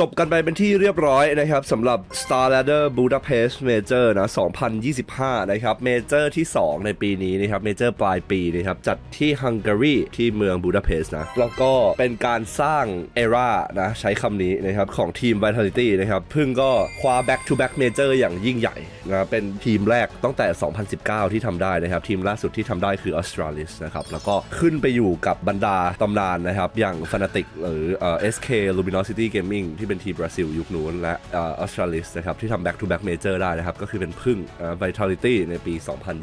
จบกันไปเป็นที่เรียบร้อยนะครับสำหรับ Star Ladder Budapest Major นะ2025 นะครับเมเจอร์ที่ 2 ในปีนี้นะครับเมเจอร์ปลายปีนะครับจัดที่ฮังการีที่เมืองบูดาเปสต์นะแล้วก็เป็นการสร้างเอรานะใช้คำนี้นะครับของทีม Vitality นะครับเพิ่งก็คว้า back to back major อย่างยิ่งใหญ่นะเป็นทีมแรกตั้งแต่ 2019 ที่ทำได้นะครับทีมล่าสุดที่ทำได้คือ Australis นะครับแล้วก็ขึ้นไปอยู่กับบรรดาตำนานนะครับอย่าง Fnatic หรือเอ่อ SK Luminosity Gaming ที่เป็นทีมบราซิลยุคนู้นและเอ่อ Australis นะครับที่ทำ back to back major ได้นะครับ ก็คือเป็นพึ่งเอ่อ Vitality ในปี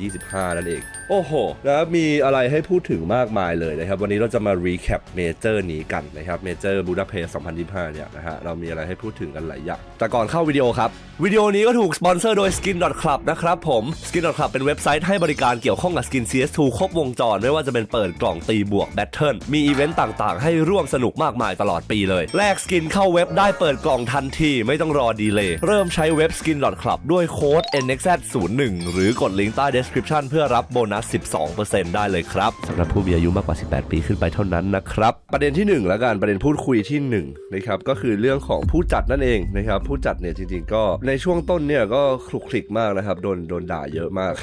2025 นั่นเอง โอ้โหนะมีอะไรให้พูดถึงมากมายเลยนะครับ วันนี้เราจะมา recap major นี้กันนะครับ major Budapest 2025 เนี่ยนะฮะเรามีอะไรให้พูดถึงกันหลายอย่างแต่ก่อนเข้าวิดีโอครับ วิดีโอนี้ก็ถูกสปอนเซอร์โดย Skin Club นะครับผม Skin Club เป็นเว็บไซต์ให้บริการเกี่ยวข้องกับ Skin CS2 ครบวงจรไม่ว่าจะเป็นเปิดกล่องตีบวกแบทเทิลมีอีเวนต์ต่างๆ ให้ร่วมสนุกมากมายตลอดปีเลยแลกสกินเข้าเว็บได้เปิดกล่องทันทีไม่ต้องรอดีเลย์เริ่มใช้เว็บ Skin Club ด้วยโค้ด NXZ01 หรือกดลิงก์ใต้ description เพื่อรับโบนัส 12%ได้เลยครับสำหรับผู้มีอายุมากกว่า 18 ปีขึ้นไปเท่านั้นนะครับ ประเด็นที่ 1 แล้วกันประเด็นพูดคุยที่1นะครับก็คือเรื่องของผู้จัดนั่นเองนะครับผู้จัดเนี่ยจริง ๆ ก็ในช่วงต้นเนี่ยก็คลุกคลิกมากนะครับโดนโดนด่าเยอะมาก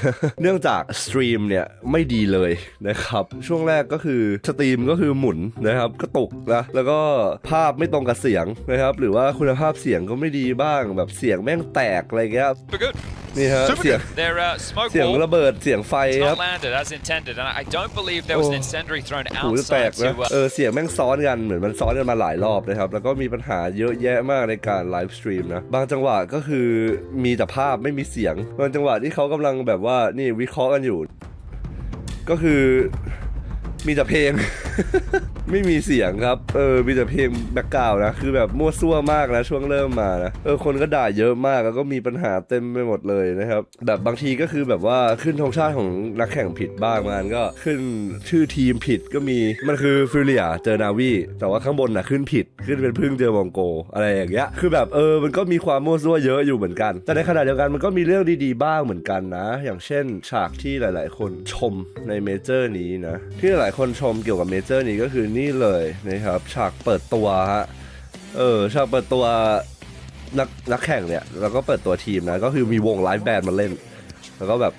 เนื่องจากสตรีมเนี่ยไม่ดีเลยนะครับช่วงแรกก็คือสตรีมก็คือหมุนนะครับกระตุกนะแล้วก็ภาพไม่ตรงกับเสียงนะครับหรือว่าคุณภาพเสียงก็ไม่ดีบ้างแบบเสียงแม่งแตกอะไรเงี้ย Super good. นี่ฮะ Super เสียง good. Their uh, smoke เสียง wall ระเบิดเสียงไฟ it's ครับ not landed as intended, and I don't believe there was an Oh. incendiary thrown หูแตก outside นะ to. เอ Uh, อเสียงแม่งซ้อนกันเหมือนมันซ้อนกันมาหลายรอบนะครับ แล้วก็มีปัญหาเยอะแยะมากในการไลฟ์สตรีมนะบางจังหวะก็คือมีแต่ภาพไม่มีเสียงบางจังหวะที่เขากำลังแบบว่านี่วิเคราะห์กันอยู่ ก็คือ มีแต่เพลง ไม่มีเสียงครับ เออ มีแต่เพลงแบ็กกราวนะ คือแบบมั่วซั่วมากนะช่วงเริ่มมานะ เออ คนก็ด่าเยอะมากแล้วก็มีปัญหาเต็มไปหมดเลยนะครับ แบบบางทีก็คือแบบว่าขึ้นธงชาติของนักแข่งผิดบ้างมันก็ขึ้นชื่อทีมผิดก็มี มันคือฟิเลียเจอนาวีแต่ว่าข้างบนน่ะขึ้นผิด ขึ้นเป็นพึ่งเจอมองโก อะไรอย่างเงี้ย คือแบบเออ มันก็มีความมั่วซั่วเยอะอยู่เหมือนกัน แต่ในขณะเดียวกันมันก็มีเรื่องดีๆบ้างเหมือนกันนะ อย่างเช่น ฉากที่หลาย ๆ คนชมในเมเจอร์นี้นะ ที่หลายคนชมเกี่ยวกับเมเจอร์นี้ก็คือนี่เลยนะครับฉากเปิดตัวฮะเออฉากเปิดตัวนักนักแข่งเนี่ยแล้วก็เปิดตัวทีมนะก็คือมีวงไลฟ์แบนด์มาเล่น แล้วก็แบบ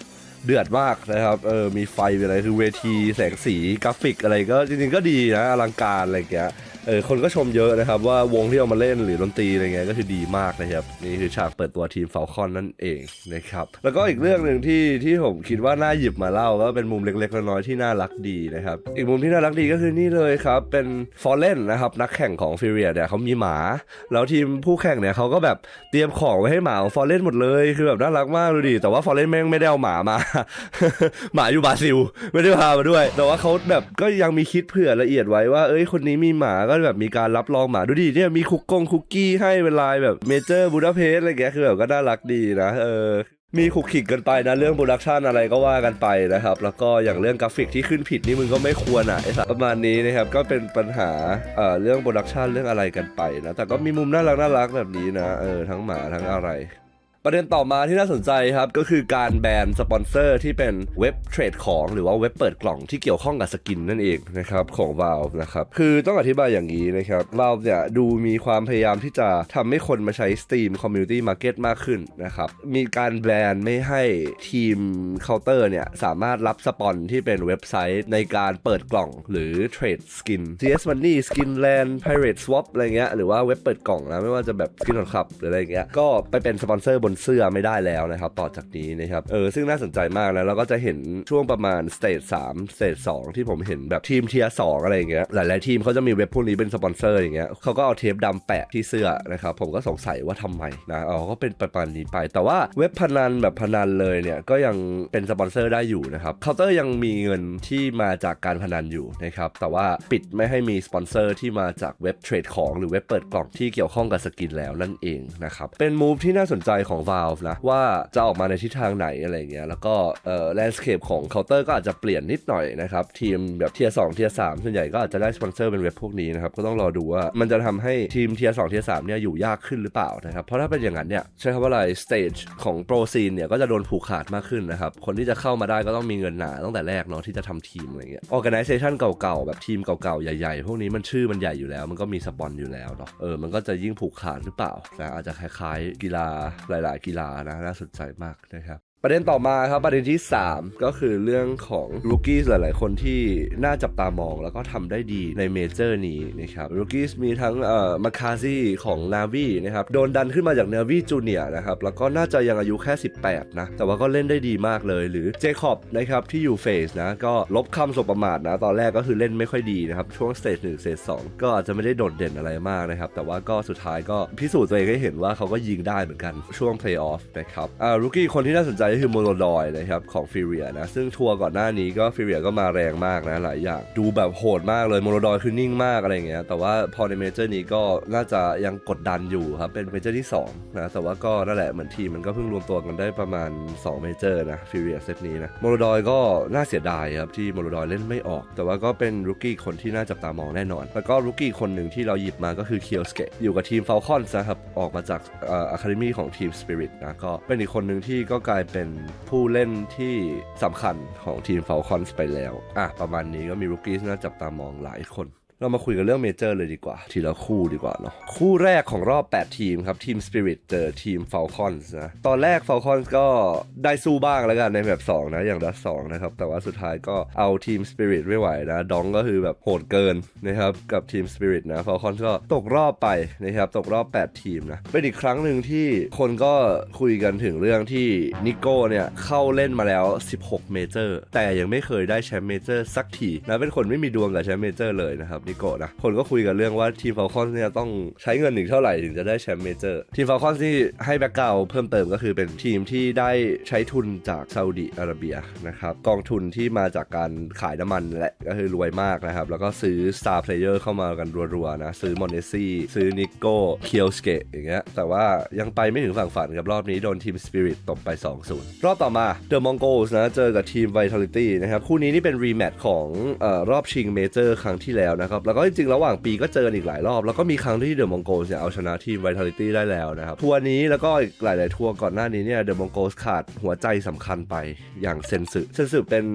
เดือดมากนะครับเออมีไฟอะไรคือเวทีแสงสีกราฟิกอะไรก็จริงๆก็ดีนะอลังการอะไรอย่างเงี้ย เออคนก็ชมเยอะนะครับว่าวงที่เอามาเล่นหรือดนตรีอะไรเงี้ยก็คือดีมากนะครับนี่คือฉากเปิดตัวทีมเฟลคอนนั่นเองนะครับแล้วก็อีกเรื่องหนึ่งที่ที่ผมคิดว่าน่าหยิบมาเล่าก็เป็นมุมเล็กๆน้อยๆที่น่ารักดีนะครับอีกมุมที่น่ารักดีก็คือนี่เลยครับเป็นฟอร์เรนนะครับนักแข่งของฟิเรียเนี่ยเขามีหมา แล้วทีมผู้แข่งเนี่ยเขาก็แบบเตรียมของไว้ให้หมาของฟอร์เรนหมดเลยคือแบบน่ารักมากดูดิแต่ว่าฟอร์เรนแม่งไม่ได้เอาหมามา หมาอยู่บราซิล ไม่ได้พามาด้วย แต่ว่าเขาแบบก็ยังมีคิดเผื่อละเอียดไว้ว่าเอ้ยคนนี้มีหมาก็แบบมีการรับรองหมาดูดิเนี่ยมีคุกกงคุกกี้ให้เป็นลายแบบเมเจอร์บูดาเพสต์อะไรเงี้ยคือแบบก็น่ารักดีนะเออมีขุกขิกกันไปนะเรื่องโปรดักชันอะไรก็ว่ากันไปนะครับ แล้วก็อย่างเรื่องกราฟิกที่ขึ้นผิดนี่มึงก็ไม่ควรอะไอ้สัประมาณนี้นะครับก็เป็นปัญหาเอ่อเรื่องโปรดักชันเรื่องอะไรกันไปนะแต่ก็มีมุมน่ารักน่ารักแบบนี้นะเออทั้งหมาทั้งอะไร ประเด็นต่อมาที่น่าสนใจครับ ก็คือการแบนสปอนเซอร์ที่เป็นเว็บเทรดของหรือว่าเว็บเปิดกล่องที่เกี่ยวข้องกับสกินนั่นเองนะครับของ Valve นะครับคือต้องอธิบายอย่างนี้นะครับ Valve เนี่ยดูมีความพยายามที่จะทำให้คนมาใช้ Steam Community Market มากขึ้นนะครับมีการแบนไม่ให้ทีมเคาน์เตอร์เนี่ยสามารถรับสปอนที่เป็นเว็บไซต์ในการเปิดกล่องหรือเทรดสกิน CS Money Skinland Pirate Swap อะไรเงี้ยหรือว่าเว็บเปิดกล่องนะไม่ว่าจะแบบ Skin on Club หรืออะไรเงี้ยก็ไปเป็นสปอนเซอร์บนเสื้อไม่ได้แล้วนะครับต่อจากนี้นะครับเออซึ่งน่าสนใจมากนะแล้วก็จะเห็นช่วงประมาณสเตจ3สเตจ2ที่ผมเห็นแบบทีมเทียร์2อะไรอย่างเงี้ยหลายๆทีมเขาจะมีเว็บพวกนี้เป็นสปอนเซอร์อย่างเงี้ยเขาก็เอาเทปดำแปะที่เสื้อนะครับผมก็สงสัยว่าทำไมนะอ๋อก็เป็นประมาณนี้ไป แต่ว่าเว็บพนันแบบพนันเลยเนี่ยก็ยังเป็นสปอนเซอร์ได้อยู่นะครับเคาน์เตอร์ยังมีเงินที่มาจากการพนันอยู่นะครับแต่ว่าปิดไม่ให้มีสปอนเซอร์ที่มาจากเว็บเทรดของหรือเว็บเปิดกล่องที่เกี่ยวข้องกับสกินแล้วนั่นเองนะครับเป็นมูฟที่น่าสนใจของ Valve นะว่าจะออกมาในทิศทางไหนอะไรเงี้ยแล้วก็เอ่อ landscape ของเคาน์เตอร์ก็อาจจะเปลี่ยนนิดหน่อยนะครับ ทีมแบบเทียร์สองเทียร์สามส่วนใหญ่ก็อาจจะได้สปอนเซอร์เป็นเว็บพวกนี้นะครับ ก็ต้องรอดูว่ามันจะทำให้ทีมเทียร์สองเทียร์สามเนี่ยอยู่ยากขึ้นหรือเปล่านะครับ เพราะถ้าเป็นอย่างนั้นเนี่ยใช้คำว่าอะไร stage ของโปรซีนเนี่ยก็จะโดนผูกขาดมากขึ้นนะครับคนที่จะเข้ามาได้ก็ต้องมีเงินหนาตั้งแต่แรกเนาะที่จะทำทีมอะไรเงี้ย organization เก่าๆแบบทีมเก่าๆใหญ่ๆพวกนี้มันชื่อมันใหญ่อยู่แล้ว มันก็มีสปอนอยู่แล้วเนาะเออมันก็จะยิ่งผูกขาดหรือเปล่านะอาจจะคล้ายๆกีฬาหลายๆกีฬานะน่าสนใจมากนะครับ ประเด็นต่อมาครับประเด็นที่ 3 ก็คือเรื่องของลูกี้หลาย ๆ คนที่น่าจับตามองแล้วก็ทำได้ดีในเมเจอร์นี้นะครับลูกี้มีทั้งเอ่อมาคาซี่ของนาวีนะครับโดนดันขึ้นมาจากนาวีจูเนียนะครับแล้วก็น่าจะยังอายุแค่ 18 นะ แต่ว่าก็เล่นได้ดีมากเลย หรือเจคอบนะครับที่อยู่เฟสนะก็ลบคำสบประมาทนะ ตอนแรกก็คือเล่นไม่ค่อยดีนะครับ ช่วงสเตจหนึ่งสเตจสองก็อาจจะไม่ได้โดดเด่นอะไรมากนะครับแต่ว่าก็สุดท้ายก็พิสูจน์ตัวเองให้เห็นว่าเขาก็ยิงได้เหมือนกันช่วงเพลย์ออฟนะครับอ่าลูกี้คนที่น่าสนใจก็คือโมโนดอยนะครับของฟิเรียนะซึ่งทัวร์ก่อนหน้านี้ก็ฟิเรียก็มาแรงมากนะหลายอย่างดูแบบโหดมากเลยโมโนดอยคือนิ่งมากอะไรเงี้ยแต่ว่าพอในเมเจอร์นี้ก็น่าจะยังกดดันอยู่ครับเป็นเมเจอร์ที่2นะแต่ว่าก็นั่นแหละเหมือนทีมมันก็เพิ่งรวมตัวกันได้ประมาณ 2 เมเจอร์นะฟิเรียเซตนี้นะโมโนดอยก็น่าเสียดายครับที่โมโนดอยเล่นไม่ออก แต่ว่าก็เป็นรุกี้คนที่น่าจับตามองแน่นอน แล้วก็รุกี้คนหนึ่งที่เราหยิบมาก็คือเคียวสเกะอยู่กับทีมเฟลคอนนะครับออกมาจากอะคาเดมี่ของทีมสปิริตนะก็เป็นอีกคนหนึ่งที่ก็กลายเป็นผู้เล่นที่สำคัญของทีมฟ a ลคอนไปแล้ว อะ ประมาณนี้ก็มีรูกี้น่าจับตามองหลายคน เรามาคุยกันเรื่องเมเจอร์เลยดีกว่า ทีละคู่ดีกว่าเนาะคู่แรกของรอบ 8 ทีมครับ ทีม Spirit เจอทีม Falcons นะ ตอนแรก Falcons ก็ได้สู้บ้างแล้วกันในแบบ 2 นะ อย่างดัส2นะครับ แต่ว่าสุดท้ายก็เอาทีม Spirit ไม่ไหวนะ ดองก็คือแบบโหดเกินนะครับ กับทีม Spirit นะ Falcons ก็ตกรอบไปนะครับ ตกรอบ 8 ทีมนะ เป็นอีกครั้งหนึ่งที่คนก็คุยกันถึงเรื่องที่นิโก้เนี่ยเข้าเล่นมาแล้ว 16 เมเจอร์ แต่ยังไม่เคยได้แชมป์เมเจอร์สักทีนะเป็นคนไม่มีดวงกับแชมป์เมเจอร์เลยนะครับนิโกนะ คนก็คุยกันเรื่องว่าทีมฟ a ลคอนเนี่ยต้องใช้เงินถึงเท่าไหร่ถึงจะได้แชมป์เมเจอร์ ทีมฟ a ลคอนที่ให้แบ็กกราวเพิ่มเติมก็คือเป็นทีมที่ได้ใช้ทุนจากซาอุดิอาระเบียนะครับกองทุนที่มาจากการขายน้ำมันและก็คือรวยมากนะครับ แล้วก็ซื้อสตาร์เพลเยอร์เข้ามากันรัวๆนะ ซื้อมอนเนซี่ซื้อนิโก้เคียวสเกตอย่างเงี้ยแต่ว่ายังไปไม่ถึงฝั่งฝันกับรอบนี้โดนทีมสปิริตตบไป 2-0 รอบต่อมาเดอะมองโกส์นะเจอกับทีม Vitality นะครับคู่นี้นี่เป็นรีแมตช์ของออรอบชิงเมเจอร์ครั้งที่แล้วนะครับแล้วก็จริงๆ ระหว่างปีก็เจออีกหลายรอบ แล้วก็มีครั้งที่เดอะมองโกสเนี่ยเอาชนะทีม Vitality ได้แล้วนะครับ ทัวร์นี้แล้วก็อีกหลาย ๆ ทัวร์ก่อนหน้านี้เนี่ยเดอะมองโกสขาดหัวใจสำคัญไปอย่างเซนสึเซนสึเป็น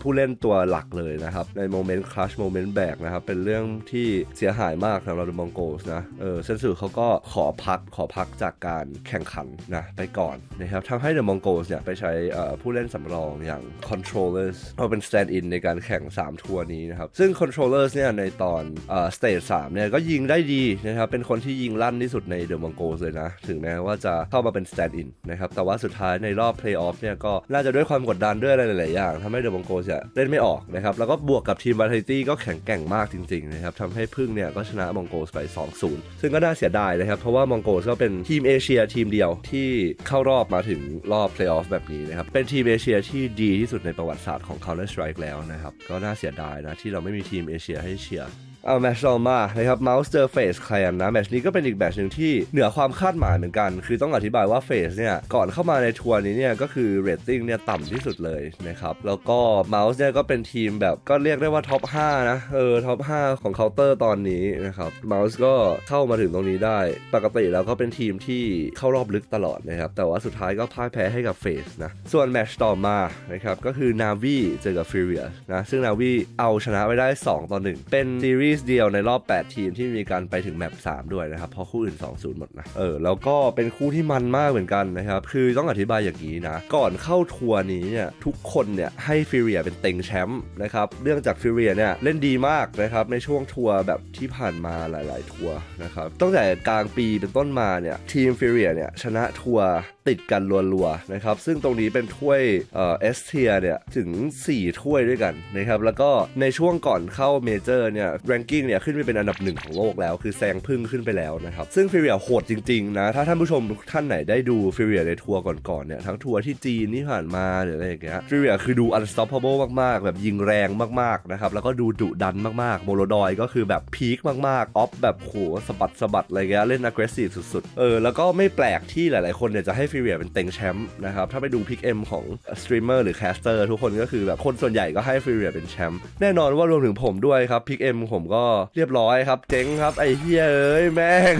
ผู้เล่นตัวหลักเลยนะครับ ในโมเมนต์คลัชโมเมนต์แบกนะครับ เป็นเรื่องที่เสียหายมากสำหรับเดอะมองโกสนะเออเซนสึเขาก็ขอพักขอพักจากการแข่งขันนะไปก่อนนะครับทำให้เดอะมองโกสเนี่ยไปใช้ผู้เล่นสำรองอย่าง controllers เอาเป็น stand in ในการแข่ง 3 ทัวร์นี้นะครับซึ่ง controllers เนี่ยในตอนเอ่อ stage 3เนี่ยก็ยิงได้ดีนะครับเป็นคนที่ยิงลั่นที่สุดในเดอะมองโกเลยนะ ถึงแม้ว่าจะเข้ามาเป็น stand in นะครับแต่ว่าสุดท้ายในรอบ playoff เนี่ยก็น่าจะด้วยความกดดันด้วยอะไรหลายๆอย่างทำให้เดอะมองโกสเนี่ยเล่นไม่ออกนะครับแล้วก็บวกกับทีม vitality ก็แข็งแกร่งมากจริงๆนะครับทำให้พึ่งเนี่ยก็ชนะมองโกสไป 2-0 ซึ่งก็น่าเสียดายนะครับเพราะว่ามองโกสก็เป็นทีมเอเชียทีมเดียวที่เข้ารอบมาถึงรอบ playoff แบบนี้นะครับเป็นทีมเอเชียที่ดีที่สุดในประวัติศาสตร์ของ Counter Strike แล้วนะครับก็น่าเสียดายนะที่เราไม่มีทีมเอเชียให้เชียร์ เอาแมช์ต่อมานะครับเมาส์เจอเฟสแคลนนะแมชนี้ก็เป็นอีกแมชหนึ่งที่เหนือความคาดหมายเหมือนกัน คือต้องอธิบายว่าเฟสเนี่ย ก่อนเข้ามาในทัวร์นี้เนี่ย ก็คือเรตติ้งเนี่ยต่ำที่สุดเลยนะครับ แล้วก็เมาส์เนี่ยก็เป็นทีมแบบก็เรียกได้ว่าท็อป 5 นะ เออ ท็อป 5 ของเคาน์เตอร์ตอนนี้นะครับเมาส์ก็เข้ามาถึงตรงนี้ได้ ปกติแล้วก็เป็นทีมที่เข้ารอบลึกตลอดนะครับ แต่ว่าสุดท้ายก็พ่ายแพ้ให้กับเฟสนะ ส่วนแมชต่อมานะครับก็คือนาวีเจอกับฟิเรียนะซึ่งนาวีเอาชนะไว้ได้2ต่อ1เป็นซีรีสเดียวในรอบ 8 ทีมที่มีการไปถึงแมป3ด้วยนะครับ เพราะคู่อื่น 2-0 หมดนะ เออ แล้วก็เป็นคู่ที่มันมากเหมือนกันนะครับ คือต้องอธิบายอย่างนี้นะ ก่อนเข้าทัวร์นี้เนี่ย ทุกคนเนี่ย ให้ฟิเรียเป็นเต็งแชมป์นะครับ เรื่องจากฟิเรียเนี่ย เล่นดีมากนะครับ ในช่วงทัวร์แบบที่ผ่านมาหลาย ๆ ทัวร์นะครับ ตั้งแต่กลางปีเป็นต้นมาเนี่ย ทีมฟิเรียเนี่ยชนะทัวร์ ติดกันรัวๆนะครับซึ่งตรงนี้เป็นถ้วยเอสเทียเนี่ยถึง 4 ถ้วยด้วยกันนะครับแล้วก็ในช่วงก่อนเข้าเมเจอร์เนี่ยแรงกิ้งเนี่ยขึ้นไปเป็นอันดับหนึ่งของโลกแล้ว คือแซงพึ่งขึ้นไปแล้วนะครับซึ่งฟิเรียโหดจริงๆนะถ้าท่านผู้ชมท่านไหนได้ดูฟิเรียในทัวร์ก่อนๆเนี่ยทั้งทัวร์ที่จีนที่ผ่านมาหรืออะไรอย่างเงี้ยฟิเรียคือดู unstoppable มากๆ แบบยิงแรงมากๆนะครับแล้วก็ดูดุดันมากๆโมโลดอยก็คือแบบพีคมากๆออฟแบบโหสะบัดสะบัดอะไรเงี้ยเล่น aggressive สุดๆเออแล้วก็ไม่แปลกที่หลายๆคนเนี่ยจะให้ฟฟิเรียเป็นเต็งแชมป์นะครับ ถ้าไปดูพิกเอ็มของสตรีมเมอร์หรือแคสเตอร์ทุกคนก็คือแบบคนส่วนใหญ่ก็ให้ฟิเรียเป็นแชมป์แน่นอนว่ารวมถึงผมด้วยครับพิกเอ็มผมก็เรียบร้อยครับ เจ๊งครับไอ้เฮียเอ้ยแม่ง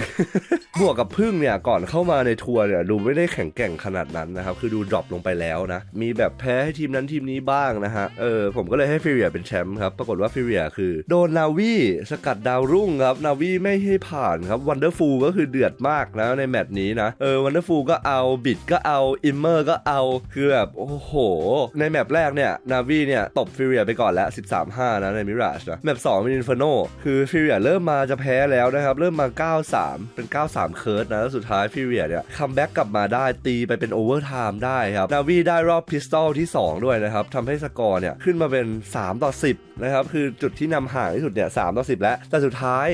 บวกกับพึ่งเนี่ย ก่อนเข้ามาในทัวร์เนี่ยดูไม่ได้แข็งแกร่งขนาดนั้นนะครับ คือดูดรอปลงไปแล้วนะ มีแบบแพ้ให้ทีมนั้นทีมนี้บ้างนะฮะเออผมก็เลยให้ฟิเรียเป็นแชมป์ครับปรากฏว่าฟิเรียคือโดนนาวีสกัดดาวรุ่งครับนาวีไม่ให้ผ่านครับวันเดอร์ฟูลก็คือเดือดมากนะในแมตช์นี้นะเออวันเดอร์ฟูก็เอาบิดก็เอาอิมเมอร์ก็เอาคือแบบโอ้โห ในแมปแรกเนี่ยนาวีเนี่ยตบฟิเรียไปก่อนแล้ว13-5นะในมิราชนะแมป2เป็นอินฟ r โนคือฟิเรียเริ่มมาจะแพ้แล้วนะครับ เริ่มมา 9-3 เป็น 9-3 เคิร์ดนะแล้วสุดท้ายฟิเรียเนี่ยคัมแบ็กกลับมาได้ตีไปเป็นโอเวอร์ไทม์ได้ครับนาวีได้รอบพิสตอลที่ 2 ด้วยนะครับทำให้สกอร์เนี่ยขึ้นมาเป็น 3 ต่อ 10 นะครับ คือจุดที่นำห่างที่สุดเนี่ย3ต่อ 10 แล้วแต่สุดท้าย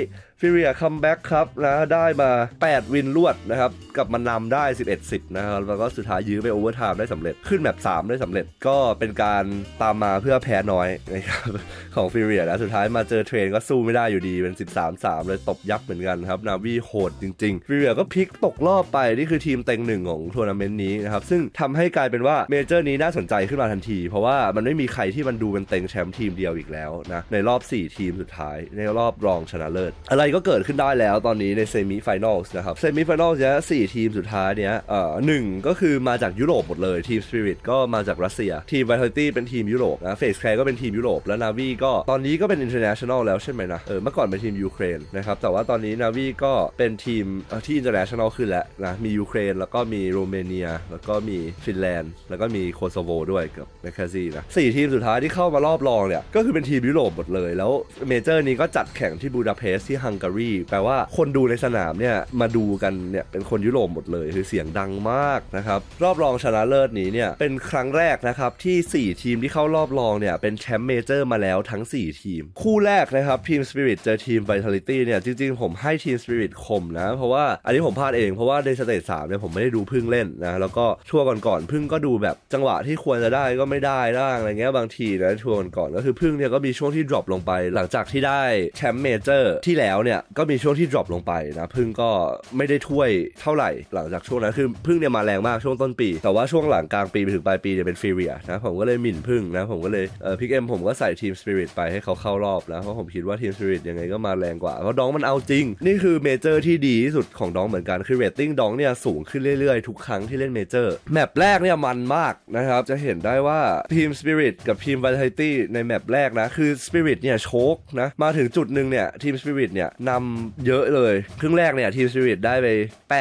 ฟิเรียคัมแบ็กครับนะได้มา 8 วินรวดนะครับกับมานนำได้ 11-10 นะครับแล้วก็สุดท้ายยื้อไปโอเวอร์ไทม์ได้สำเร็จขึ้นแบบ 3 ได้สำเร็จก็เป็นการตามมาเพื่อแพ้น้อยนะครับของฟิเรียแล้วสุดท้ายมาเจอเทรนก็สู้ไม่ได้อยู่ดีเป็น 13-3 เลยตบยับเหมือนกันครับนาวีโหดจริงๆฟิเรียก็พลิกตกรอบไป นี่คือทีมเต็งหนึ่งของทัวร์นาเมนต์นี้นะครับซึ่งทำให้กลายเป็นว่าเมเจอร์นี้น่าสนใจขึ้นมาทันที เพราะว่ามันไม่มีใครที่มันดูเป็นเต็งแชมป์ทีมเดียวอีกแล้วนะในรอบ 4 ทีมสุดท้ายในรอบรองชนะเลิศอะไรก็เกิดขึ้นได้แล้วตอนนี้ในเซมิไฟแนลนะครับเซมิไฟแนลเนี่ยสี่ทีมสุดท้ายเนี้ยเอ่อหนึ่งก็คือมาจากยุโรปหมดเลยทีมสปิริตก็มาจากรัสเซีย ทีม Vitality เป็นทีมยุโรปนะเฟสแคร์ก็เป็นทีมยุโรปแล้วนาวีก็ตอนนี้ก็เป็น international แนลแล้วใช่ไหมนะเออเมื่อก่อนเป็นทีมยูเครนนะครับแต่ว่าตอนนี้นาวีก็เป็นทีมเอ่อที่ international ขึ้นแล้วนะมียูเครนแล้วก็มีโรเมเนีย แล้วก็มีฟินแลนด์ แล้วก็มีโคโซโวด้วยกับแมคาซีนะสี่ทีมสุดท้ายที่เข้ามารอบรองเนี่ยก็คือเป็นทีมยุโรปหมดเลยแล้วเมเจอร์นี้ก็จัดแข่งที่บูดาเปสต์ที่ฮังการีแปลว่าคนดูในสนามเนี่ยมาดูกันเนี่ยเป็นคนยุโรปหมดเลยคือเสียงดังมากนะครับรอบรองชนะเลิศนี้เนี่ยเป็นครั้งแรกนะครับที่ 4 ทีมที่เข้ารอบรองเนี่ยเป็นแชมป์เมเจอร์มาแล้วทั้ง 4 ทีม คู่แรกนะครับทีม Spirit เจอทีม Vitality เนี่ยจริงๆ ผมให้ทีม Spirit คมนะเพราะว่าอันนี้ผมพลาดเองเพราะว่าในสเตจสามเนี่ยผมไม่ได้ดูพึ่งเล่นนะแล้วก็ช่วงก่อนๆพึ่งก็ดูแบบจังหวะที่ควรจะได้ก็ไม่ได้บ้างอะไรเงี้ยบางทีนะช่วงก่อนก็คือพึ่งเนี่ยก็มีช่วงที่ drop ลงไป หลังจากที่ได้แชมป์เมเจอร์ที่แล้วเนี่ยก็มีช่วงที่ drop ลงไปนะพึ่งก็ไม่ได้ถ้วยเท่าไหร่หลังจากช่วงนั้นคือพึ่งเนี่ยมาแรงมากช่วงต้นปี แต่ว่าช่วงหลังกลางปีไปถึงปลายปีเนี่ยเป็นฟิเรียนะผมก็เลยหมิ่นพึ่งนะผมก็เลยเออพิกเอ็มผมก็ใส่ทีมสปิริตไปให้เขาเข้ารอบนะเพราะผมคิดว่าทีมสปิริตยังไงก็มาแรงกว่าเพราะดองมันเอาจริง นี่คือเมเจอร์ที่ดีที่สุดของดองเหมือนกันคือเรตติ้งดองเนี่ยสูงขึ้นเรื่อยๆ ทุกครั้งที่เล่นเมเจอร์แมปแรกเนี่ยมันมากนะครับจะเห็นได้ว่าทีมสปิริตกับทีม Vitality ในแมปแรกนะคือสปิริตเนี่ยโชกนะมาถึงจุดหนึ่งเนี่ยทีมสปิริตเนี่ยนำเยอะเลย ครึ่งแรกเนี่ยทีมสปิริตได้ไป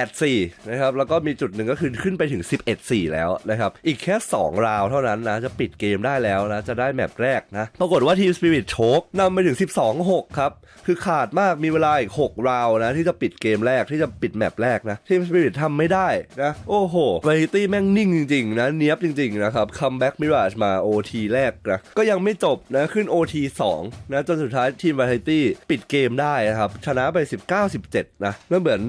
8-4 นะครับ แล้วก็มีจุดหนึ่งก็คือขึ้นไปถึง 11-4 แล้วนะครับ อีกแค่ 2 ราวเท่านั้นนะ จะปิดเกมได้แล้วนะ จะได้แมปแรกนะ ปรากฏว่าทีมสปิริตโชกนำไปถึง 12-6 ครับ คือขาดมากมีเวลาอีก 6 ราวนะ ที่จะปิดเกมแรกที่จะปิดแมปแรกนะทีมสปิริตทำไม่ได้นะโอ้โหวาริตี้แม่งนิ่งจริงๆนะเนี้ยบจริงๆนะครับคัมแบ็กมิราชมา OT แรกนะก็ยังไม่จบนะขึ้น OT 2นะจนสุดท้ายทีมวาริตี้ปิดเกมได้นะครับชนะไป 19-17 นะแล้วเหมือน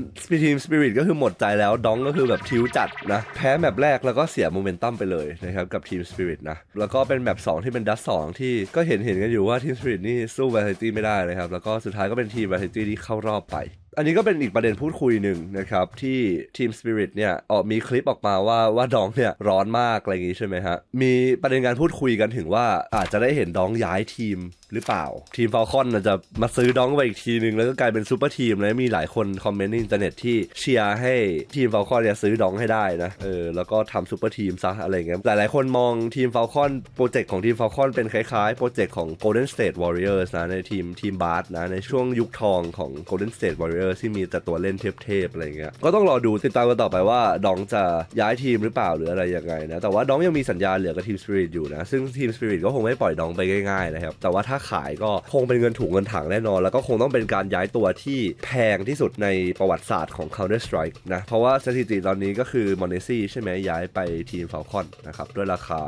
ทีมสปิริตก็คือหมดใจแล้วดองก็คือแบบทิวจัดนะ แพ้แมปแรกแล้วก็เสียโมเมนตัมไปเลยนะครับ กับทีมสปิริตนะ แล้วก็เป็นแมป2ที่เป็นดัส2ที่ก็เห็นเห็นกันอยู่ว่าทีมสปิริตนี่สู้วาริตี้ไม่ได้นะครับ แล้วก็สุดท้ายก็เป็นทีมวาริตี้ที่เข้ารอบไปอันนี้ก็เป็นอีกประเด็นพูดคุยหนึ่งนะครับ ที่ทีม Spirit เนี่ยออกมีคลิปออกมาว่าว่าดองเนี่ยร้อนมากอะไรอย่างงี้ใช่ไหมฮะ มีประเด็นการพูดคุยกันถึงว่าอาจจะได้เห็นดองย้ายทีม หรือเปล่า ทีมฟ a ลคอนจะมาซื้อดองไปอีกทีนึง แล้วก็กลายเป็นซูเปอร์ทีมแล้วมีหลายคนคอมเมนต์ในอินเทอร์เน็ตที่เชียร์ให้ทีมฟ a ลคอนเนี่ยซื้อดองให้ได้นะเออแล้วก็ทำซูเปอร์ทีมซะอะไรเงี้ยหลายๆคนมองทีมฟ a ลคอนโปรเจกต์ของทีมฟ a ลคอนเป็นคล้ายๆโปรเจกต์ของ Golden State Warriors นะในทีมทีมบาสนะในช่วงยุคทองของ Golden State Warriors ที่มีแต่ตัวเล่นเทพๆอะไรเงี้ยก็ต้องรอดูติดตามกันต่อไปว่าดองจะย้ายทีมหรือเปล่าหรืออะไรยังไงนะแต่ว่าดองยังมีสัญญาเหลือกับทีมสปิริตอยู่นะซึ่งทีมสปิริตก็คงไม่ปล่อยดองไปง่ายๆนะครับแต่ว่าถ้าขายก็คงเป็นเงินถุงเงินถังแน่นอน แล้วก็คงต้องเป็นการย้ายตัวที่แพงที่สุดในประวัติศาสตร์ของ Counter Strike นะ เพราะว่าสถิติตอนนี้ก็คือมอนเนซี่ใช่ไหมย้ายไปทีมฟ a ลคอนนะครับ ด้วยราคา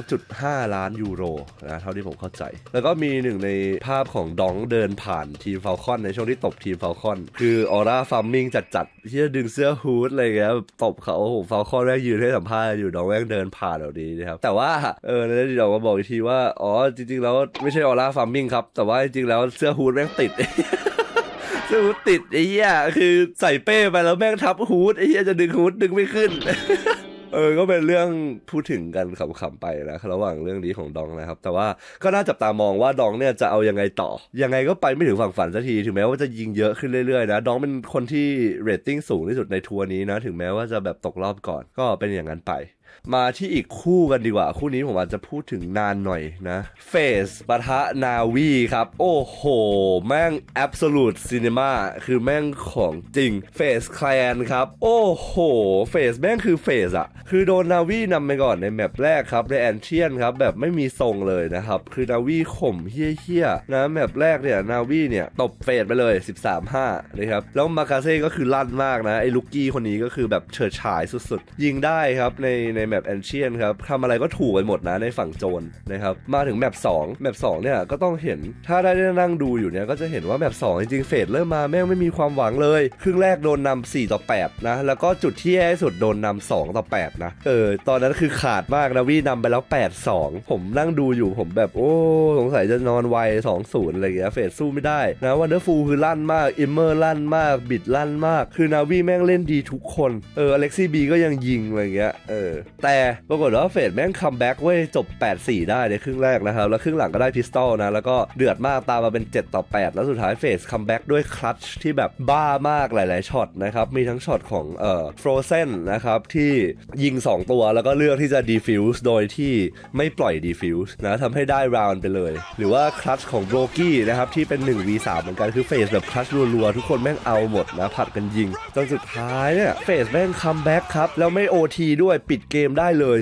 2.5 ล้านยูโรนะเท่าที่ผมเข้าใจ แล้วก็มีหนึ่งในภาพของดองเดินผ่านทีมฟ a ลคอนในช่วงที่ตบทีมฟ a ลคอนคือออร่าฟาร์มิงจัดๆที่จะดึงเสื้อฮูดอะไรเงี้ยตบเขาโอ้โหฟ a ลคอนแม่งยืนให้สัมภาษณ์อยู่ดองแม่งเดินผ่านแบบนี้นะครับแต่ว่าเออแล้วเดี๋ยวมาบอกอีกทีว่าอ๋อจริงๆแล้วไม่ใช่ออร่าฟาร์มมิงครับ แต่ว่าจริงๆแล้วเสื้อฮูดแม่งติดเสื้อฮูดติดไอ้เหี้ยคือใส่เป้ไปแล้วแม่งทับฮูดไอ้เหี้ยจะดึงฮูดดึงไม่ขึ้นเออ ก็เป็นเรื่องพูดถึงกันขำๆไปนะ ระหว่างเรื่องนี้ของดองนะครับ แต่ว่าก็น่าจับตามองว่าดองเนี่ยจะเอายังไงต่อ ยังไงก็ไปไม่ถึงฝั่งฝันสักที ถึงแม้ว่าจะยิงเยอะขึ้นเรื่อยๆนะ ดองเป็นคนที่เรตติ้งสูงที่สุดในทัวร์นี้นะ ถึงแม้ว่าจะแบบตกรอบก่อน ก็เป็นอย่างนั้นไป มาที่อีกคู่กันดีกว่า คู่นี้ผมอาจจะพูดถึงนานหน่อยนะเฟสปะทะนาวีครับ โอ้โห แม่ง Absolute Cinema คือแม่งของจริงเฟสแคลนครับ โอ้โหเฟสแม่งคือเฟสอะคือโดนนาวีนำไปก่อนในแมปแรกครับในแอนเทียนครับ แบบไม่มีทรงเลยนะครับ คือนาวีข่มเฮี้ยๆนะแมปแรกเนี่ยนาวีเนี่ยตบเฟสไปเลย 13-5นะครับแล้วมาคาเซ่ก็คือลั่นมากนะไอ้ลูกกี้คนนี้ก็คือแบบเฉิดฉายสุดๆ ยิงได้ครับในในในแมปแอนเชียนครับทำอะไรก็ถูกไปหมดนะในฝั่งโจรนะครับมาถึงแมป2แมป2เนี่ยก็ต้องเห็นถ้าได้นั่งดูอยู่เนี่ยก็จะเห็นว่าแมป2จริงๆเฟสเริ่มมาแม่งไม่มีความหวังเลย ครึ่งแรกโดนนำ4ต่อ 8 นะ แล้วก็จุดที่แย่สุดโดนนำ2ต่อ 8 นะ เออ ตอนนั้นคือขาดมากนะวี่นำไปแล้ว 8-2 ผมนั่งดูอยู่ผมแบบโอ้ สงสัยจะนอนไว2-0 อะไรอย่างเงี้ยเฟสสู้ไม่ได้นะวันเดอร์ฟูลคือลั่นมากอิมเมอร์ลั่นมาก บิดลั่นมาก คือนาวีแม่งเล่นดีทุกคน เอออเล็กซี่บีก็ยังยิงอะไรเงี้ยเออแต่ปรากฏว่าเฟสแม่งคัมแบ็กเว้ยจบ 8-4 ได้ในครึ่งแรกนะครับ แล้วครึ่งหลังก็ได้พิสตอลนะ แล้วก็เดือดมากตามมาเป็น 7 ต่อ 8 แล้วสุดท้ายเฟสคัมแบ็กด้วยคลัตชที่แบบบ้ามากหลาย ๆ ช็อตนะครับ มีทั้งช็อตของเอ่อฟรเซนนะครับที่ยิง 2 ตัวแล้วก็เลือกที่จะดีฟิวส์โดยที่ไม่ปล่อยดีฟิวส์นะทำให้ได้ราวน์ไปเลย หรือว่าคลัตชของโบรกี้นะครับที่เป็น 1v3 เหมือนกันคือเฟสแบบคลัตชรัว ๆ ทุกคนแม่งเอาหมดนะผัดกันยิงจนสุดท้ายเนี่ยเฟสแม่งคัมแบ็กครับแล้วไม่ OT ด้วยปิดเกมได้เลย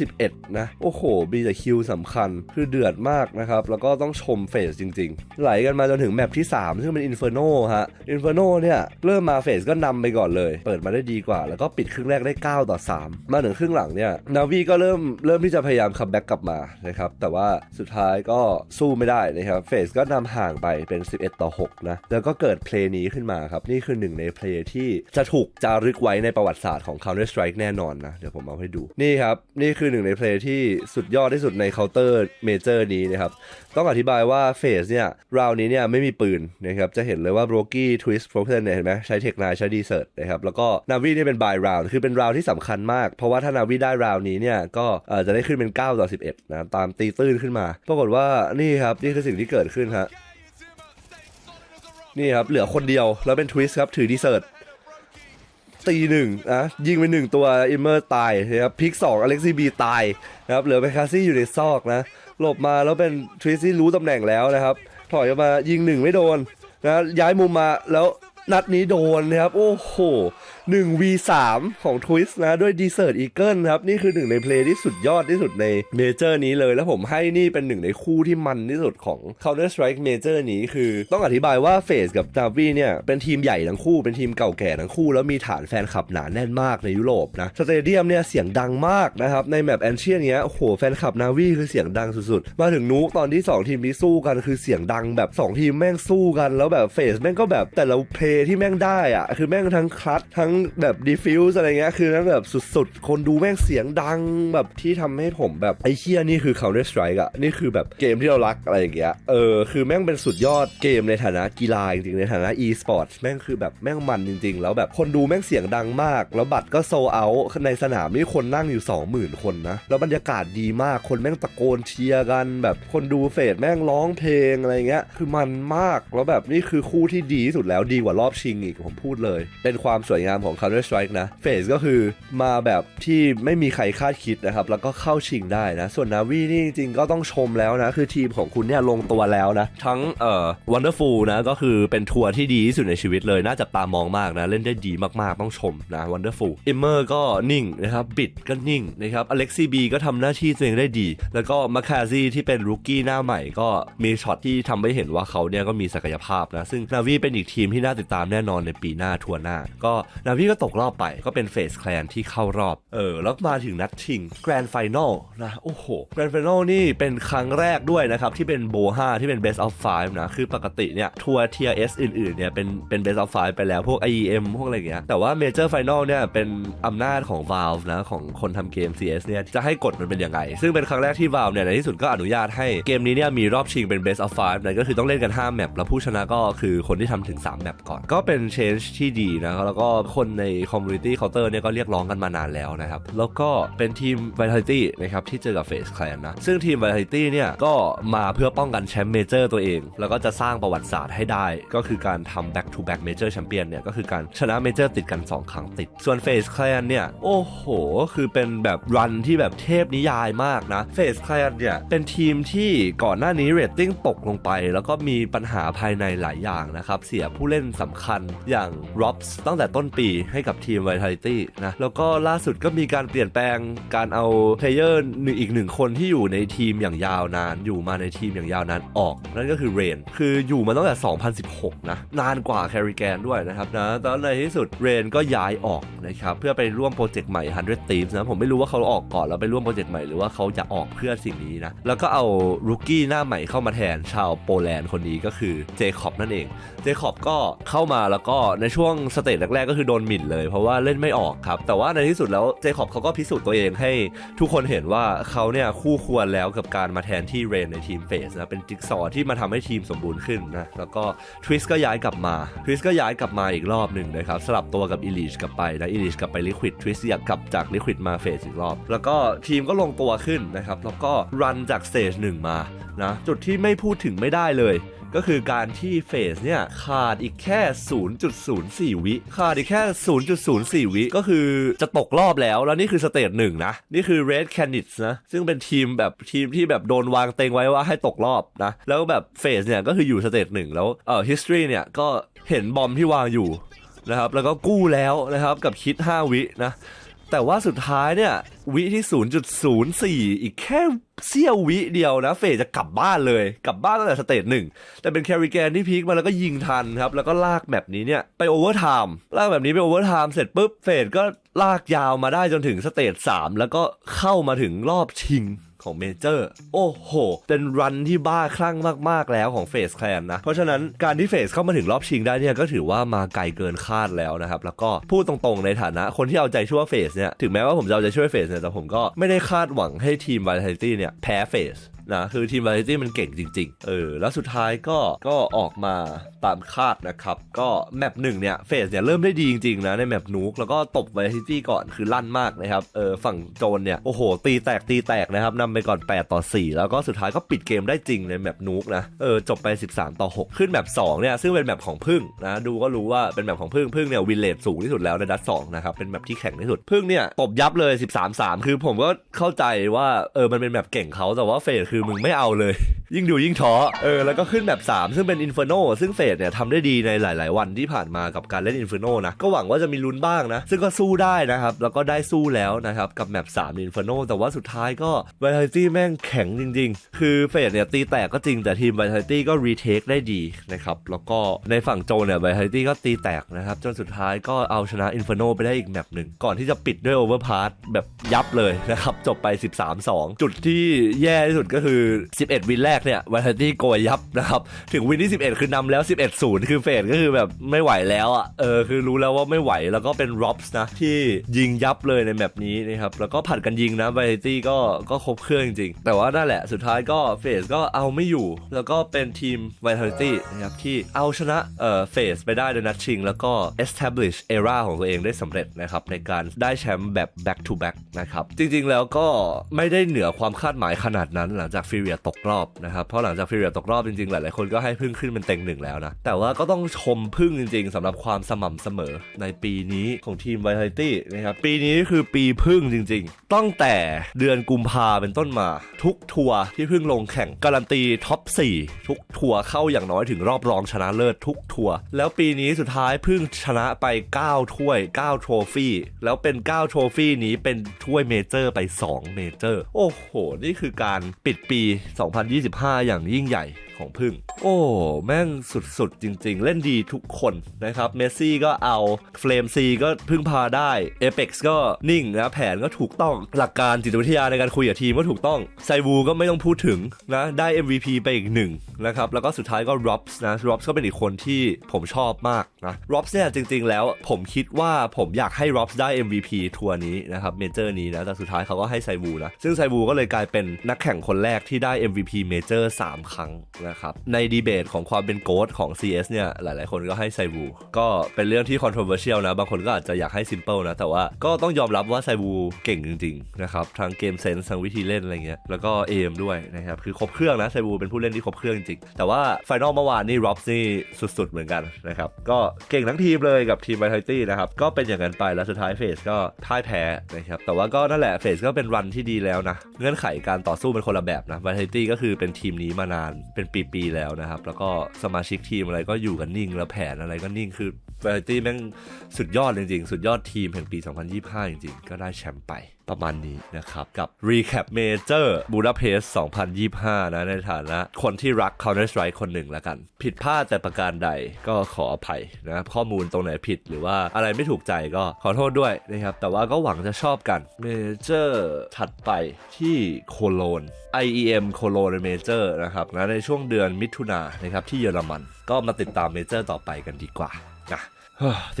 13-11 นะ โอ้โหมีแต่คิวสำคัญคือเดือดมากนะครับ แล้วก็ต้องชมเฟสจริง ๆ ไหลกันมาจนถึงแมปที่ 3 ซึ่งเป็นอินเฟอร์โนฮะอินเฟอร์โนเนี่ย เริ่มมาเฟสก็นำไปก่อนเลย เปิดมาได้ดีกว่า แล้วก็ปิดครึ่งแรกได้ 9 ต่อ 3 มาถึงครึ่งหลังเนี่ยนาวีก็เริ่มเริ่มที่จะพยายามคัมแบ็กกลับมานะครับแต่ว่าสุดท้ายก็สู้ไม่ได้นะครับเฟสก็นำห่างไปเป็น 11 ต่อ 6 นะแล้วก็เกิดเพลย์นี้ขึ้นมาครับนี่คือหนึ่งในเพลย์ที่จะถูกจารึกไว้ในประวัติศาสตร์ของ Counter Strike แน่นอนนะเดี๋ยวผมเอาให้ดู นี่ครับ นี่คือหนึ่งในเพลย์ที่สุดยอดที่สุดใน Counter Major นี้นะครับ ต้องอธิบายว่าเฟสเนี่ย ราวนี้เนี่ยไม่มีปืนนะครับ จะเห็นเลยว่า b r o k i Twist f r o z e n เนี่ยเห็นไหมใช้เทคไนใช้ดีเซ r t นะครับ แล้วก็นาวีเนี่ยเป็นบายราวคือเป็นราวที่สำคัญมาก เพราะว่าถ้านาวีได้ราวนี้เนี่ยก็จะได้ขึ้นเป็น 9 ต่อ 11นะตามตีตื้นขึ้นมา ปรากฏว่านี่ครับนี่คือสิ่งที่เกิดขึ้นฮะนี่ครับเหลือคนเดียวแล้วเป็นทวิสครับถือดีเซ r t ตีหนึ่งนะยิงไปหนึ่งตัวอิมเมอร์ตายนะครับพิกสองอเล็กซี่บีตายนะครับเหลือไปคาซี่อยู่ในซอกนะหลบมาแล้วเป็นทริสที่รู้ตำแหน่งแล้วนะครับถอยออกมายิงหนึ่งไม่โดนนะย้ายมุมมาแล้ว นัดนี้โดนนะครับ โอ้โห1 v3 ของทวิสนะด้วยดีเซ r t อีเกิลครับ นี่คือหนึ่งในเพลย์ที่สุดยอดที่สุดในเมเจอร์นี้เลย แล้วผมให้นี่เป็นหนึ่งในคู่ที่มันที่สุดของ Counter Strike Major นี้คือ ต้องอธิบายว่าเฟสกับดาวีเนี่ยเป็นทีมใหญ่ทั้งคู่เป็นทีมเก่าแก่ทั้งคู่ แล้วมีฐานแฟนคลับหนาแน่นมากในยุโรปนะสเตเดียมเนี่ยเสียงดังมากนะครับในแมปแอนเชียนเนี้ยโอ้โหแฟนคลับนาวีคือเสียงดังสุดๆ มาถึงนูกตอนที่ 2 ทีมนี้สู้กันคือเสียงดังแบบ 2 ทีมแม่งสู้กันแล้วแบบเฟสแม่งก็แบบแต่ละเพลที่แม่งได้อะคือแม่งทั้งคลัตทั้งแบบดีฟิวส์อะไรเงี้ย คือแม่งแบบสุดๆ คนดูแม่งเสียงดังแบบที่ทำให้ผมแบบไอ้เชี่ยนี่คือ Counter Strike อะนี่คือแบบเกมที่เรารักอะไรอย่างเงี้ย เออ คือแม่งเป็นสุดยอดเกมในฐานะกีฬาจริงๆ ในฐานะ e-sport แม่งคือแบบแม่งมันจริง ๆ แล้วแบบคนดูแม่งเสียงดังมาก แล้วบัตรก็โซเอาในสนามนี่คนนั่งอยู่ 20,000 คนนะ แล้วบรรยากาศดีมาก คนแม่งตะโกนเชียร์กัน แบบคนดูเฟสแม่งร้องเพลงอะไรเงี้ย คือมันมาก แล้วแบบนี่คือคู่ที่ดีที่สุดแล้วดีกว่ารอบชิงอีกผมพูดเลย เป็นความสวยงามของ Counter Strike นะเฟสก็คือมาแบบที่ไม่มีใครคาดคิดนะครับ แล้วก็เข้าชิงได้นะ ส่วนนาวีนี่จริงๆก็ต้องชมแล้วนะ คือทีมของคุณเนี่ยลงตัวแล้วนะ ทั้งเอ่อ Wonderful นะ ก็คือเป็นทัวร์ที่ดีที่สุดในชีวิตเลย น่าจับตามองมากนะ เล่นได้ดีมากๆ ต้องชมนะ Wonderful i m m e r ก็นิ่งนะครับบิดก็นิ่งนะครับ Alexi B ก็ทำหน้าที่ตัวเองได้ดี แล้วก็มาคาซีที่เป็นรูกี้หน้าใหม่ก็มีช็อตที่ทำให้เห็นว่าเขาเนี่ยก็มีศักยภาพนะซึ่งนาวีเป็นอีกทีมที่น่าติดตามแน่นอนในปีหน้าทัวร์หน้า ก็นาวีก็ตกรอบไปก็เป็นเฟสแคลนที่เข้ารอบ เออ แล้วมาถึงนัดชิงแกรนด์ไฟนอลนะ โอ้โห แกรนด์ไฟนอลนี่เป็นครั้งแรกด้วยนะครับ ที่เป็นโบ5ที่เป็น Best of 5นะ คือปกติเนี่ย ทัวร์ Tier S อื่นๆเนี่ยเป็นเป็น Best of 5ไปแล้วพวก IEM พวกอะไรอย่างเงี้ย แต่ว่า Major Final เนี่ยเป็นอำนาจของ Valve นะ ของคนทำเกม CS เนี่ยจะให้กฎมันเป็นยังไง ซึ่งเป็นครั้งแรกที่ Valve เนี่ยในที่สุดก็อนุญาตให้เกมนี้เนี่ยมีรอบชิงเป็น Best of 5นะก็คือต้องเล่นกัน5แมปแล้วผู้ชนะก็คือคนที่ทำถึง3แมปก่อนก็เป็น change ที่ดีนะแล้วก็คนใน community counter เนี่ยก็เรียกร้องกันมานานแล้วนะครับ แล้วก็เป็นทีม Vitality นะครับที่เจอกับ Face Clan นะ ซึ่งทีม Vitality เนี่ยก็มาเพื่อป้องกันแชมป์เมเจอร์ตัวเอง แล้วก็จะสร้างประวัติศาสตร์ให้ได้ ก็คือการทำ back to back major champion เนี่ยก็คือการชนะเมเจอร์ติดกัน 2 ครั้งติด ส่วน Face Clan เนี่ยโอ้โห คือเป็นแบบรันที่แบบเทพนิยายมากนะ Face Clan เนี่ยเป็นทีมที่ก่อนหน้านี้เรตติ้งตกลงไป แล้วก็มีปัญหาภายในหลายอย่างนะครับเสียผู้เล่นสำคัญอย่าง Robs ตั้งแต่ต้นปีให้กับทีม Vitality นะแล้วก็ล่าสุดก็มีการเปลี่ยนแปลงการเอาเพลเยอร์หนึ่งอีกหนึ่งคนที่อยู่ในทีมอย่างยาวนาน อยู่มาในทีมอย่างยาวนานออก นั่นก็คือเรนคืออยู่มาตั้งแต่ 2016 นะ นานกว่าแคริแกนด้วยนะครับนะตอนในที่สุดเรนก็ย้ายออกนะครับเพื่อไปร่วมโปรเจกต์ใหม่ 100 Thieves นะผมไม่รู้ว่าเขาออกก่อนแล้วไปร่วมโปรเจกต์ใหม่หรือว่าเขาจะออกเพื่อสิ่งนี้นะแล้วก็เอารูกี้หน้าใหม่เข้ามาแทนชาวโปแลนด์คนนี้ก็คือเจคอบนั่นเองเจคอบก็เข้ามาแล้วก็ในช่วงสเตจแรกๆก็คือโดนหมิ่นเลย เพราะว่าเล่นไม่ออกครับ แต่ว่าในที่สุดแล้วเจคอบเขาก็พิสูจน์ตัวเองให้ทุกคนเห็นว่าเขาเนี่ยคู่ควรแล้วกับการมาแทนที่เรนในทีมเฟสนะเป็นจิ๊กซอว์ที่มาทำให้ทีมสมบูรณ์ขึ้นนะแล้วก็ทวิสก็ย้ายกลับมาทวิสก็ย้ายกลับมาอีกรอบหนึ่งนะครับสลับตัวกับอีลิชกลับไปนะอีลิชกลับไปลิควิดทวิสอยากกลับจากลิควิดมาเฟสอีกรอบ แล้วก็ทีมก็ลงตัวขึ้นนะครับแล้วก็รันจากสเตจหนึ่งมานะจุดที่ไม่พูดถึงไม่ได้เลย ก็คือการที่เฟสเนี่ยขาดอีกแค่ 0.04 วิขาดอีกแค่ 0.04 วิก็คือจะตกรอบแล้วแล้วนี่คือสเตจหนึ่งนะ นี่คือ Red Canids นะ ซึ่งเป็นทีมแบบทีมที่แบบโดนวางเต็งไว้ว่าให้ตกรอบนะ แล้วแบบเฟสเนี่ยก็คืออยู่สเตจหนึ่งแล้วเอ่อ history เนี่ยก็เห็นบอมที่วางอยู่นะครับแล้วก็กู้แล้วนะครับกับคิด 5 วินะ แต่ว่าสุดท้ายเนี่ย วิที่ 0.04 อีกแค่เสี้ยววิเดียวนะเฟสจะกลับบ้านเลย กลับบ้านตั้งแต่สเตจหนึ่ง แต่เป็นแคริแกนที่พีคมาแล้วก็ยิงทันครับ แล้วก็ลากแบบนี้เนี่ย ไปโอเวอร์ไทม์ลากแบบนี้ไปโอเวอร์ไทม์เสร็จปุ๊บเฟสก็ลากยาวมาได้จนถึงสเตจ3แล้วก็เข้ามาถึงรอบชิง ของเมเจอร์โอ้โห เป็นรันที่บ้าคลั่งมากๆแล้วของเฟสแคลนนะ เพราะฉะนั้นการที่เฟสเข้ามาถึงรอบชิงได้เนี่ยก็ถือว่ามาไกลเกินคาดแล้วนะครับ แล้วก็พูดตรงๆในฐานะคนที่เอาใจช่วยเฟสเนี่ยถึงแม้ว่าผมจะเอาใจช่วยเฟสเนี่ยแต่ผมก็ไม่ได้คาดหวังให้ทีมวาเลนตี้เนี่ยแพ้เฟสนะคือทีม Variety มันเก่งจริง ๆ เออ แล้วสุดท้ายก็ก็ออกมาตามคาดนะครับ ก็แมปหนึ่งเนี่ยเฟสเนี่ยเริ่มได้ดีจริงๆนะในแมปนูกแล้วก็ตบ Variety ก่อนคือลั่นมากนะครับเออฝั่งโจนเนี่ยโอ้โห ตีแตกตีแตกนะครับนำไปก่อน 8 ต่อ 4 แล้วก็สุดท้ายก็ปิดเกมได้จริงในแมปนูกนะเออจบไป 13 ต่อ 6 ขึ้นแมป2เนี่ยซึ่งเป็นแมปของพึ่งนะดูก็รู้ว่าเป็นแมปของพึ่งพึ่งเนี่ยวินเลทสูงที่สุดแล้วในดัตสองนะครับเป็นแมปที่แข็งที่สุดพึ่งเนี่ยตบยับเลย 13-3 คือผมก็เข้าใจว่าเออมันเป็นแมปเก่งเขาแต่ว่าเฟสคือมึงไม่เอาเลย ยิ่งดูยิ่งท้อเออแล้วก็ขึ้นแบบ 3 ซึ่งเป็น Inferno ซึ่งเฟสเนี่ยทำได้ดีในหลาย ๆ วันที่ผ่านมากับการเล่น Inferno นะก็หวังว่าจะมีลุ้นบ้างนะ ซึ่งก็สู้ได้นะครับแล้วก็ได้สู้แล้วนะครับกับแมป3 Inferno แต่ว่าสุดท้ายก็ Vitality แม่งแข็งจริง ๆ คือเฟสเนี่ยตีแตกก็จริงแต่ทีม Vitality ก็ retake ได้ดีนะครับแล้วก็ในฝั่งโจเนี่ย Vitality ก็ตีแตกนะครับจนสุดท้ายก็เอาชนะ Inferno ไปได้อีกแมปหนึ่งก่อนที่จะปิดด้วย Overpass แบบยับเลยนะครับจบไป 13-2 จุดที่แย่ที่สุดก็คือ 11 วินแรกเนี่ย Vitality โกยยับนะครับ ถึงวินที่ 11 คือนำแล้ว 11-0 คือเฟสก็คือแบบไม่ไหวแล้วอะเออคือรู้แล้วว่าไม่ไหวแล้วก็เป็น Robs นะ ที่ยิงยับเลยในแมปนี้นะครับแล้วก็ผัดกันยิงนะ Vitality ก็ก็ครบเครื่องจริงๆแต่ว่านั่นแหละสุดท้ายก็เฟสก็เอาไม่อยู่ แล้วก็เป็นทีม Vitality นะครับที่เอาชนะเอ่อเฟสไปได้ในนัดชิง แล้วก็ establish era ของตัวเองได้สำเร็จนะครับในการได้แชมป์แบบ back to back นะครับจริงๆแล้วก็ไม่ได้เหนือความคาดหมายขนาดนั้นหลังจากฟิเรียตกรอบนะครับ เพราะหลังจากฟิเรียตกรอบจริงๆ หลายๆคนก็ให้พึ่งขึ้นเป็นเต็งหนึ่งแล้วนะ แต่ว่าก็ต้องชมพึ่งจริงๆสำหรับความสม่ำเสมอในปีนี้ของทีม Vitality นะครับ ปีนี้คือปีพึ่งจริงๆ ตั้งแต่เดือนกุมภาเป็นต้นมา ทุกทัวร์ที่พึ่งลงแข่งการันตีท็อป4ทุกทัวร์เข้าอย่างน้อยถึงรอบรองชนะเลิศทุกทัวร์แล้วปีนี้สุดท้ายพึ่งชนะไป 9 ถ้วย 9 โทรฟี่แล้วเป็น 9 โทรฟี่นี้เป็นถ้วยเมเจอร์ไป 2 เมเจอร์ โอ้โห นี่คือการปิดปี 2025อย่างยิ่งใหญ่ของพึ่ง โอ้ แม่งสุดๆ จริงๆ เล่นดีทุกคนนะครับ เมสซี่ก็เอาเฟลมซีก็พึ่งพาได้เอเ x ก็นิ่งนะ แผนก็ถูกต้องหลักการจิตวิทยาในการคุยกับทีมก็ถูกต้อง ไซวูก็ไม่ต้องพูดถึงนะ ได้ MVP ไปอีกหนึ่งนะครับ แล้วก็สุดท้ายก็ร็อบส์นะร็อบส์ก็เป็นอีกคนที่ผมชอบมากนะร็อบส์เนี่ยจริง ๆ แล้วผมคิดว่าผมอยากให้ร็อบส์ได้ MVP ทัวร์นี้นะครับเมเจอร์นี้นะแต่สุดท้ายเขาก็ให้ไซวูนะซึ่งไซวูก็เลยกลายเป็นนักแข่งคนแรกที่ได้ MVP เมเจอร์3ครั้งนะครับ ในดีเบตของความเป็นโกดของ CS เนี่ย หลาย ๆ คนก็ให้ไซวูก็เป็นเรื่องที่ controversial นะ บางคนก็อาจจะอยากให้ simple นะ แต่ว่าก็ต้องยอมรับว่าไซวูเก่งจริง ๆ นะครับ ทั้งเกมเซนส์ทั้งวิธีเล่นอะไรเงี้ยแล้วก็เอมด้วยนะครับ คือครบเครื่องนะไซวูเป็นผู้เล่นที่ครบเครื่องจริงๆแต่ว่าไฟนอลเมื่อวานนี่ร็อบนี่สุด ๆ เหมือนกันนะครับก็เก่งทั้งทีมเลยกับทีมไบทตี้นะครับก็เป็นอย่างนั้นไปแล้วสุดท้ายเฟสก็พ่ายแพ้นะครับแต่ว่าก็นั่นแหละเฟสก็เป็นรันที่ดีแล้วนะเงื่อนไขการต่อสู้เป็นคนละแบบนะไบทตี้ก็คือเป็นทีมนี้มานานเป็นปีๆแล้วนะครับ แล้วก็สมาชิกทีมอะไรก็อยู่กันนิ่ง แล้วแผนอะไรก็นิ่งคือเวอร์ตี้แม่งสุดยอดจริงๆ สุดยอดทีมแห่งปี 2025 จริงๆ ก็ได้แชมป์ไปประมาณนี้นะครับ กับ Recap Major Budapest 2025 นะในฐานะ คนที่รัก Counter Strike คนหนึ่งแล้วกัน ผิดพลาดแต่ประการใดก็ขออภัยนะครับข้อมูลตรงไหนผิดหรือว่าอะไรไม่ถูกใจก็ขอโทษด้วยนะครับ แต่ว่าก็หวังจะชอบกัน Major ถัดไปที่โคโลน IEM โคโลนเมเจอร์นะครับนะในช่วงเดือนมิถุนายนนะครับที่เยอรมัน ก็มาติดตามเมเจอร์ต่อไปกันดีกว่านะ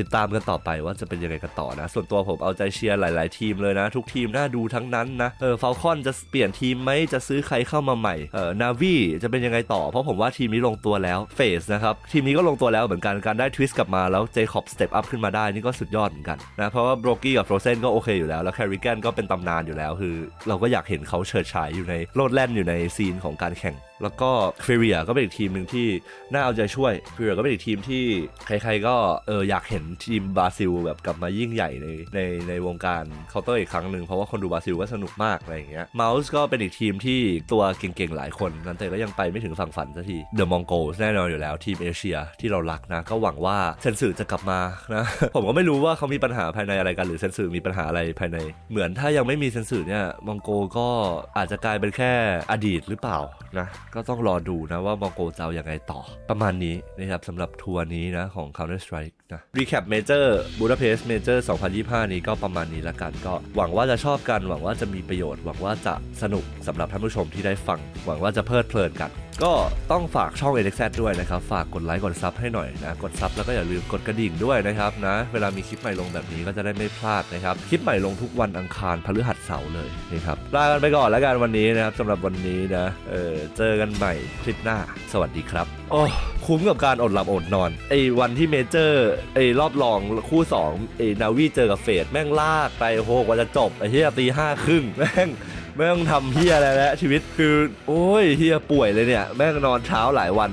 ติดตามกันต่อไปว่าจะเป็นยังไงกันต่อนะ ส่วนตัวผมเอาใจเชียร์หลาย ๆ ทีมเลยนะ ทุกทีมน่าดูทั้งนั้นนะเออฟ a ลคอนจะเปลี่ยนทีมไหมจะซื้อใครเข้ามาใหม่เออนาวีจะเป็นยังไงต่อ เพราะผมว่าทีมนี้ลงตัวแล้วเฟสนะครับทีมนี้ก็ลงตัวแล้วเหมือนกันการได้ทวิสต์กลับมาแล้วเจคอบสเต็ปอัพขึ้นมาได้นี่ก็สุดยอดเหมือนกันนะเพราะว่าโบรกี้กับโฟรเซนก็โอเคอยู่แล้วแล้วแคริแกนก็เป็นตำนานอยู่แล้วคือ เราก็อยากเห็นเขาเฉิดฉายอยู่ในโลดแล่นอยู่ในซีนของการแข่ง แล้วก็เฟเรียก็เป็นอีกทีมหนึ่งที่น่าเอาใจช่วยเฟเรียก็เป็นอีกทีมที่ใครๆก็เอออยากเห็นทีมบราซิลแบบกลับมายิ่งใหญ่ในในในวงการเคาน์เตอร์อีกครั้งหนึ่งเพราะว่าคนดูบราซิลก็สนุกมากอะไรอย่างเงี้ยมาส์ก็เป็นอีกทีมที่ตัวเก่งๆหลายคนนั้นแต่ก็ยังไปไม่ถึงฝั่งฝันสักทีเดอะมองโกแน่นอนอยู่แล้วทีมเอเชียที่เรารักนะก็หวังว่าเซนสึจะกลับมานะผมก็ไม่รู้ว่าเขามีปัญหาภายในอะไรกันหรือเซนสึมีปัญหาอะไรภายใน เหมือนถ้ายังไม่มีเซนสึเนี่ยมองโกก็อาจจะกลายเป็นแค่อดีตหรือเปล่านะก็ต้องรอดูนะว่ามองโกจะเอายังไงต่อ ประมาณนี้นะครับสำหรับทัวร์นี้นะของ Counter Strike นะ Recap Major Budapest Major 2025 นี้ก็ประมาณนี้ละกัน ก็หวังว่าจะชอบกัน หวังว่าจะมีประโยชน์ หวังว่าจะสนุกสำหรับท่านผู้ชมที่ได้ฟัง หวังว่าจะเพลิดเพลินกัน ก็ต้องฝากช่อง NXZ ด้วยนะครับ ฝากกดไลค์กดซับให้หน่อยนะ กดซับแล้วก็อย่าลืมกดกระดิ่งด้วยนะครับนะ เวลามีคลิปใหม่ลงแบบนี้ก็จะได้ไม่พลาดนะครับ คลิปใหม่ลงทุกวันอังคารพฤหัสเสาร์เลยนะครับ ลากันไปก่อนแล้วกันวันนี้นะครับสำหรับวันนี้นะ เออเจอกันใหม่คลิปหน้า สวัสดีครับโอ้คุ้มกับการอดหลับอดนอนไอ้วันที่เมเจอร์ไอ้รอบรองคู่2ไอ้นาวีเจอกับเฟดแม่งลากไปโหกว่าจะจบไอ้เฮียตีห้าครึ่งแม่งไม่ต้องทำเฮียอะไรแล้วชีวิตคือ โอ้ยเฮียป่วยเลยเนี่ย แม่งนอนเช้าหลายวัน